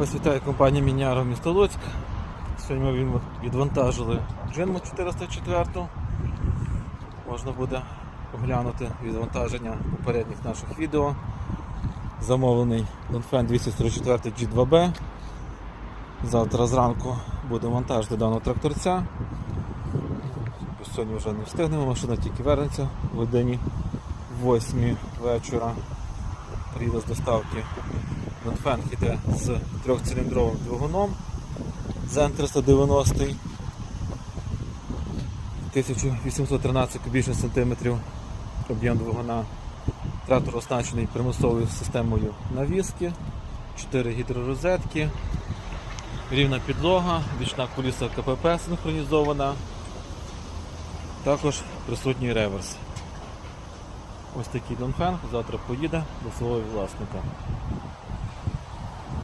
Ось вітає компанія Міняро місто Луцьк. Сьогодні ми відвантажили джинму 404. Можна буде оглянути відвантаження попередніх наших відео. Замовлений Донфен 244 G2B. Завтра зранку будемо вантажити даного тракторця. Сьогодні вже не встигнемо, машина тільки вернеться в годині 8 вечора. Приїде з доставки Донфен йде з трьохциліндровим двигуном Zen 390 1813 кубічних сантиметрів об'єм двигуна. Трактор оснащений примусовою системою навіски, 4 гідророзетки, рівна підлога, бічна куліса КПП синхронізована, також присутній реверс. Ось такий Донфен завтра поїде до свого власника.